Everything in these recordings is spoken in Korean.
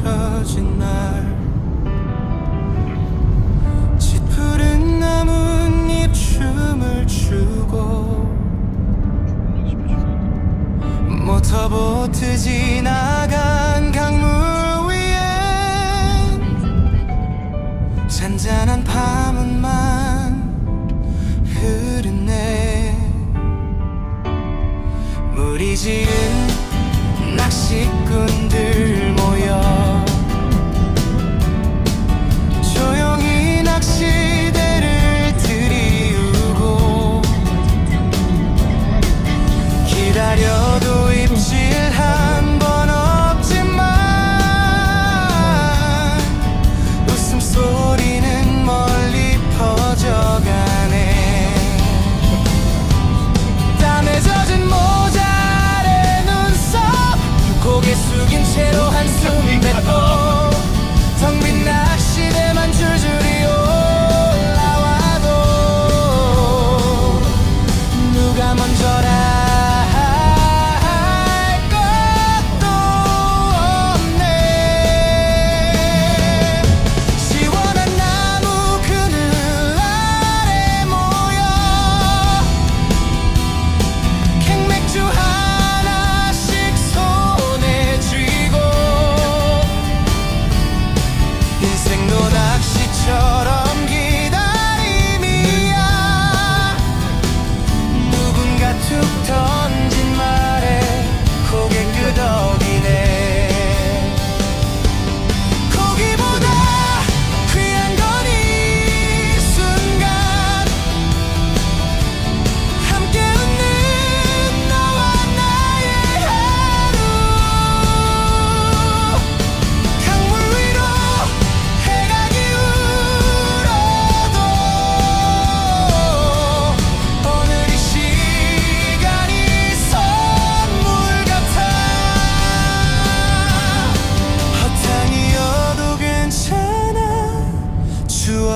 잊혀진 날. 짙푸른 나뭇잎 춤을 추고 모터보트 지나간 강물 위에 잔잔한 밤은만 흐르네. 무리 지은 낚시꾼들 숙인 채로 한숨 뱉고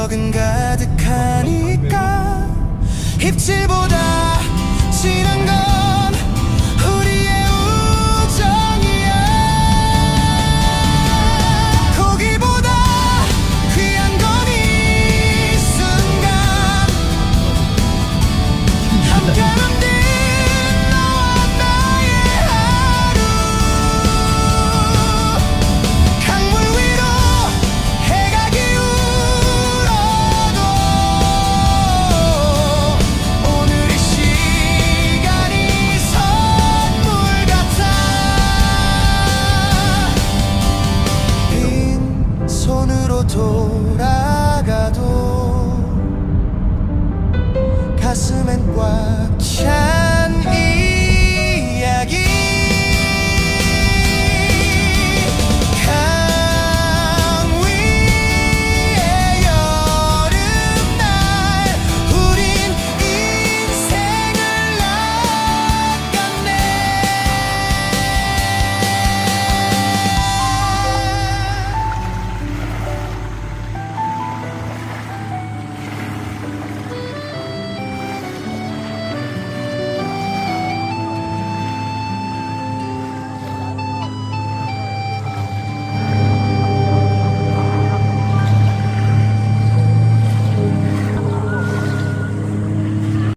추억은 가득하니까. 아, 네. 입질보다